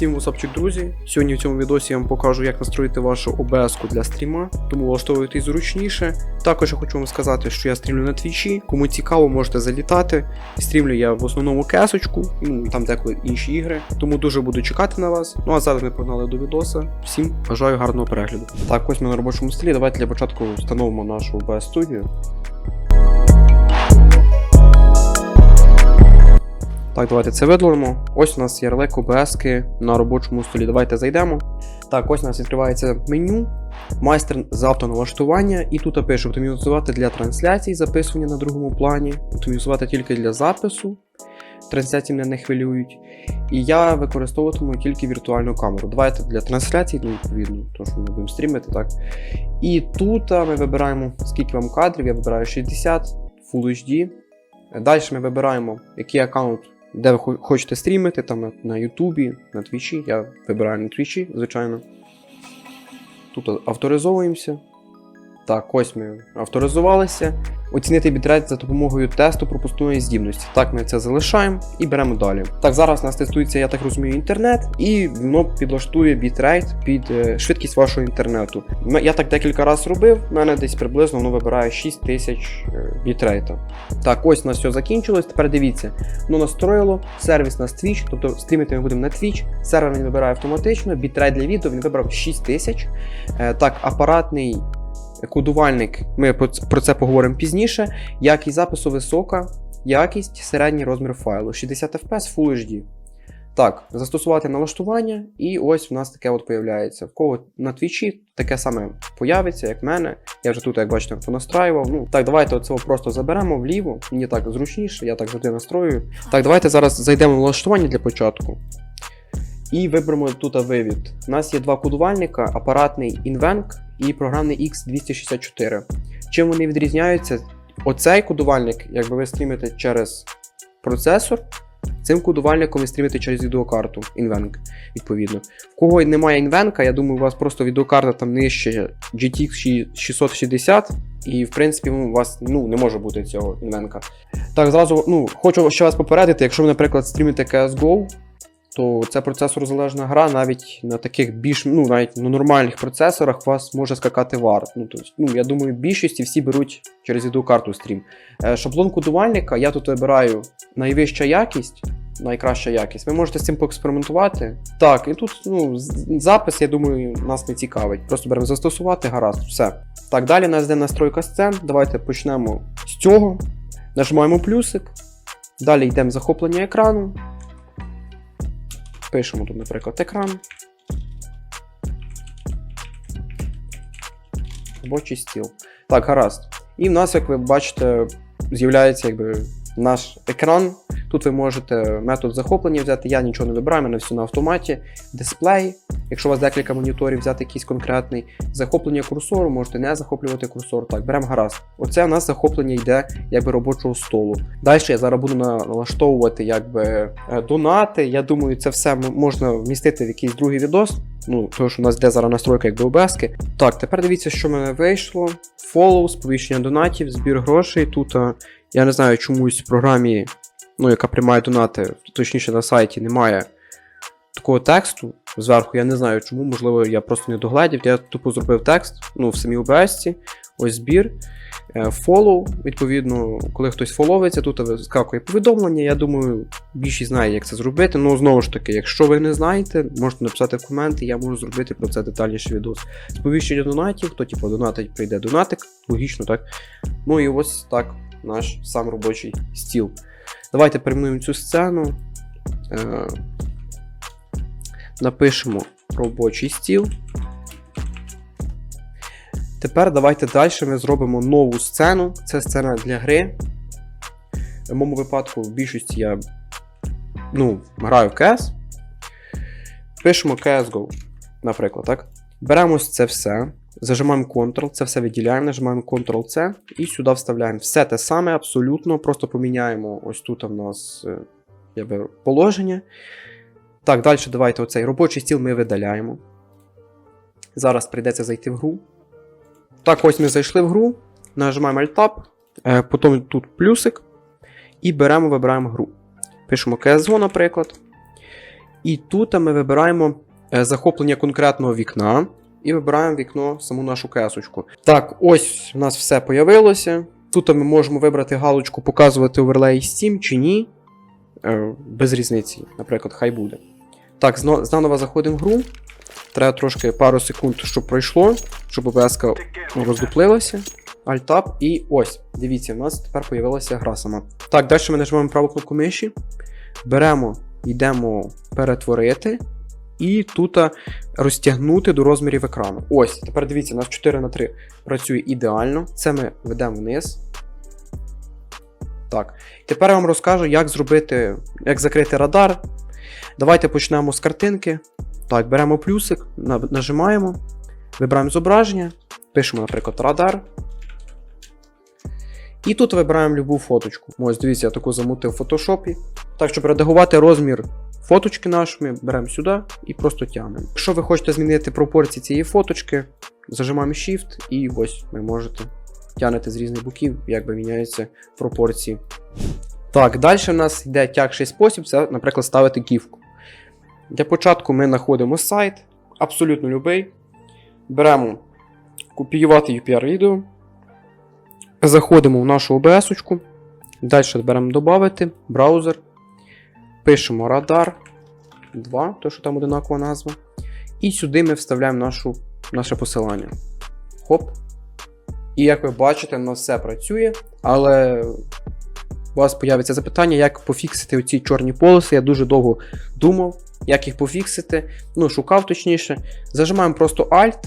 Всім вусапчик, друзі. Сьогодні в цьому відосі я вам покажу, як настроїти вашу обс для стріма, тому влаштовуйтесь зручніше. Також я хочу вам сказати, що я стрімлю на твічі. Кому цікаво, можете залітати. Стрімлю я в основному кесочку, ну там деколи інші ігри. Тому дуже буду чекати на вас. Ну а зараз ми погнали до відоса. Всім бажаю гарного перегляду. Так, ось ми на робочому столі. Давайте для початку встановимо нашу OBS студію. Так, давайте це видалимо. Ось у нас реле OBS на робочому столі. Давайте зайдемо. Так, ось у нас відкривається меню, майстер з автоналаштування, і тут пише оптимізувати для трансляцій, записування на другому плані, оптимізувати тільки для запису. Трансляції мене не хвилюють. І я використовуватиму тільки віртуальну камеру. Давайте для трансляцій, ну, відповідно, то що ми будемо стрімити, так. І тут ми вибираємо, скільки вам кадрів, я вибираю 60, Full HD. Далі ми вибираємо, який аккаунт, де ви хочете стрімити, там на, Ютубі, на Твічі. Я вибираю на Твічі, звичайно. Тут авторизовуємося. Так, ось ми авторизувалися. Оцінити бітрейт за допомогою тесту пропускної здібності. Так, ми це залишаємо і беремо далі. Так, зараз нас тестується, я так розумію, інтернет, і воно підлаштує бітрейт під е, швидкість вашого інтернету. Я так декілька разів робив, в мене десь приблизно воно вибирає 6000 е, бітрейта. Так, ось у нас все закінчилось. Тепер дивіться, воно настроїло сервіс на Twitch, тобто стрімити ми будемо на Twitch. Сервер він вибирає автоматично, бітрейт для відео він вибрав 6000. Е, Так, апаратний кодувальник, ми про це поговоримо пізніше. Якість запису висока, якість середній розмір файлу 60 fps Full HD. Так, застосувати налаштування, і ось в нас таке от появляється. В кого на твічі таке саме появиться, як в мене. Я вже тут, як бачите, понастраював. Ну, так, давайте оце просто заберемо вліво. Мені так зручніше, я так завжди настрою. Так, давайте зараз зайдемо в налаштування для початку. І виберемо тут вивід. У нас є два кодувальника: апаратний Invenc і програмний X264. Чим вони відрізняються? Оцей кодувальник, якби ви стрімите через процесор, цим кодувальником ви стрімите через відеокарту Invenc, відповідно. В кого немає Invenc, я думаю, у вас просто відеокарта там нижче GTX 660, і в принципі у вас ну, не може бути цього Invenc. Так, зразу ну, хочу ще вас попередити, якщо ви, наприклад, стрімите CSGO, то це процесорозалежна гра, навіть на таких більш, ну навіть на нормальних процесорах у вас може скакати вар. Ну, тобто, ну, я думаю, більшості всі беруть через відеокарту стрім. Е, шаблон кодувальника я тут вибираю найвища якість. Найкраща якість. Ви можете з цим поекспериментувати. Так, і тут ну, запис, я думаю, нас не цікавить. Просто беремо застосувати, гаразд, все. Так, далі нас йде настройка сцен. Давайте почнемо з цього. Нажимаємо плюсик. Далі йдемо захоплення екрану. Пишемо тут, наприклад, екран. Робочий стіл. Так, гаразд. І в нас, як ви бачите, з'являється якби наш екран. Тут ви можете метод захоплення взяти. Я нічого не вибираю, мене все на автоматі. Дисплей. Якщо у вас декілька моніторів, взяти якийсь конкретний. Захоплення курсору, можете не захоплювати курсор. Так, беремо гаразд. Оце у нас захоплення йде якби робочого столу. Далі я зараз буду налаштовувати якби е, донати. Я думаю, це все можна вмістити в якийсь другий відос. Ну, тому що у нас йде зараз настройка якби обески. Так, тепер дивіться, що в мене вийшло. Follow, сповіщення донатів, збір грошей. Тут а, я не знаю, чомусь в програмі, ну, яка приймає донати, точніше на сайті, немає такого тексту зверху. Я не знаю чому, можливо, я просто не догледів. Я тупо зробив текст ну, в самій OBS, ось збір. Е, Follow, відповідно, коли хтось фоловиться, тут вискакує повідомлення. Я думаю, більшість знає, як це зробити. Ну, знову ж таки, якщо ви не знаєте, можете написати в коменти, я можу зробити про це детальніший відос. Сповіщення донатів, хто типу донатить, прийде донатик, логічно, так. Ну і ось так наш сам робочий стіл. Давайте перейменуємо цю сцену. Е, напишемо робочий стіл. Тепер давайте далі ми зробимо нову сцену. Це сцена для гри. В моєму випадку, в більшості я ну, граю в CS. Пишемо CSGO, наприклад, так? Беремо це все, зажимаємо Ctrl, це все виділяємо, нажимаємо Ctrl-C і сюди вставляємо все те саме, абсолютно. Просто поміняємо ось тут в нас е, якби, положення. Так, далі давайте оцей робочий стіл ми видаляємо. Зараз прийдеться зайти в гру. Так, ось ми зайшли в гру, нажимаємо Alt-Tab, е, потім тут плюсик, і беремо, вибираємо гру. Пишемо CSGO, наприклад. І тут ми вибираємо захоплення конкретного вікна. І вибираємо вікно, саму нашу кесочку. Так, ось у нас все появилося. Тут ми можемо вибрати галочку, показувати оверлей Steam чи ні. Е, без різниці, наприклад, хай буде. Так, зно- заново заходимо в гру. Треба трошки пару секунд, щоб пройшло, щоб ОБС роздуплилася. Alt-Tab і ось. Дивіться, в нас тепер появилася гра сама. Так, далі ми нажимаємо праву кнопку миші. Беремо, йдемо перетворити. І тут розтягнути до розмірів екрану. Ось, тепер дивіться, у нас 4 на 3 працює ідеально. Це ми ведемо вниз. Так. Тепер я вам розкажу, як зробити, як закрити радар. Давайте почнемо з картинки. Так, беремо плюсик, нажимаємо, вибираємо зображення, пишемо, наприклад, радар. І тут вибираємо любу фоточку. Ось, дивіться, я таку замутив в фотошопі. Так, щоб редагувати розмір фоточки нашої, ми беремо сюди і просто тягнемо. Якщо ви хочете змінити пропорції цієї фоточки, зажимаємо Shift і ось ви можете тягнути з різних боків, як би міняються пропорції. Так, далі в нас йде тягший спосіб, це, наприклад, ставити ківку. Для початку ми знаходимо сайт, абсолютно любий. Беремо копіювати UPR-відео. Заходимо в нашу OBS. Далі беремо додати, браузер. Пишемо радар 2, то що там одинакова назва. І сюди ми вставляємо нашу, наше посилання. Хоп. І як ви бачите, воно все працює, але у вас появиться запитання, як пофіксити оці чорні полоси. Я дуже довго думав, як їх пофіксити. Ну, шукав точніше. Зажимаємо просто Alt,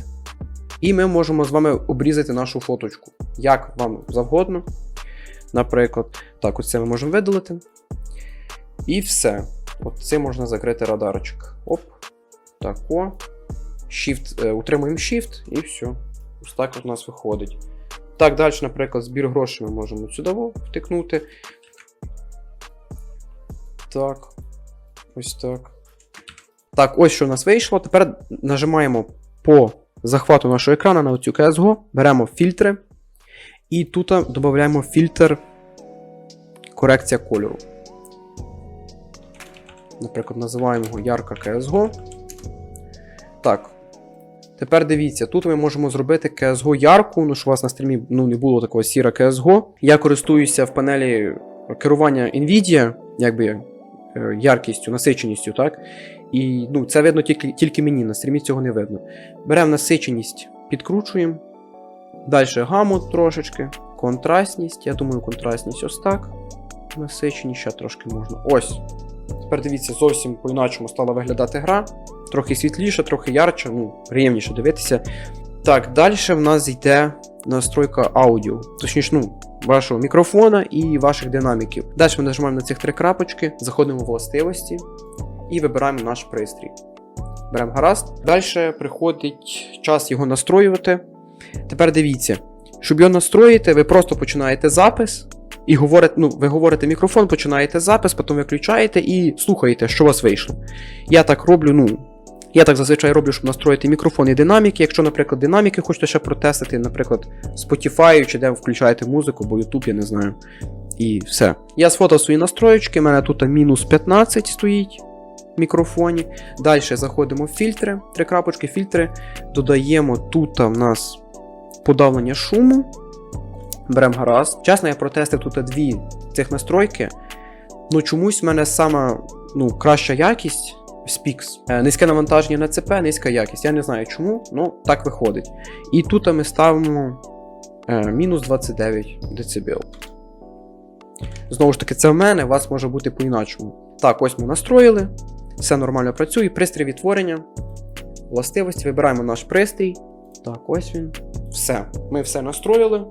і ми можемо з вами обрізати нашу фоточку. Як вам завгодно. Наприклад, так, оце ми можемо видалити. І все. От цим можна закрити радарчик. Оп. Так, о. Shift, е, утримуємо Shift і все. Ось так от у нас виходить. Так, далі, наприклад, збір грошей ми можемо сюди втикнути. Так. Ось так. Так, ось що у нас вийшло. Тепер нажимаємо по захвату нашого екрану на оцю CSGO, беремо фільтри. І тут додаємо фільтр корекція кольору. Наприклад, називаємо його ярка CSGO. Так. Тепер дивіться, тут ми можемо зробити CSGO ярку, ну що у вас на стрімі ну, не було такого сіра CSGO. Я користуюся в панелі керування Nvidia, якби е, яркістю, насиченістю, так? І ну, це видно тільки, тільки мені, на стрімі цього не видно. Беремо насиченість, підкручуємо. Далі гаму трошечки, контрастність. Я думаю, контрастність ось так. Насиченість ще трошки можна. Ось. Тепер дивіться, зовсім по-іначому стала виглядати гра. Трохи світліше, трохи ярче, ну, приємніше дивитися. Так, далі в нас йде настройка аудіо. Точніше, ну, вашого мікрофона і ваших динаміків. Далі ми нажимаємо на цих три крапочки, заходимо в властивості і вибираємо наш пристрій. Беремо гаразд. Далі приходить час його настроювати. Тепер дивіться, щоб його настроїти, ви просто починаєте запис. І говорите, ну, ви говорите мікрофон, починаєте запис, потім виключаєте і слухаєте, що у вас вийшло. Я так роблю, ну. Я так зазвичай роблю, щоб настроїти мікрофон і динаміки. Якщо, наприклад, динаміки хочете ще протестити, наприклад, Spotify чи де включаєте музику, бо YouTube, я не знаю. І все. Я сфотав свої настроєчки, у мене тут мінус 15 стоїть в мікрофоні. Далі заходимо в фільтри, три крапочки, фільтри. Додаємо тут в нас подавлення шуму. Беремо гаразд. Чесно, я протестив тут дві цих настройки. Ну, чомусь в мене сама ну, краща якість Speaks. Е, Низьке навантаження на ЦП, низька якість. Я не знаю чому, але так виходить. І тут ми ставимо е, мінус 29 дБ. Знову ж таки, це в мене, у вас може бути по-іначому. Так, ось ми настроїли. Все нормально працює. Пристрій відтворення. Властивості. Вибираємо наш пристрій. Так, ось він. Все. Ми все настроїли.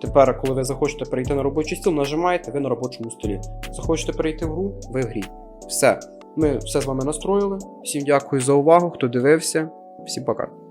Тепер, коли ви захочете перейти на робочий стіл, нажимаєте, ви на робочому столі. Захочете перейти в гру, ви в грі. Все. Ми все з вами настроїли. Всім дякую за увагу, хто дивився. Всім пока.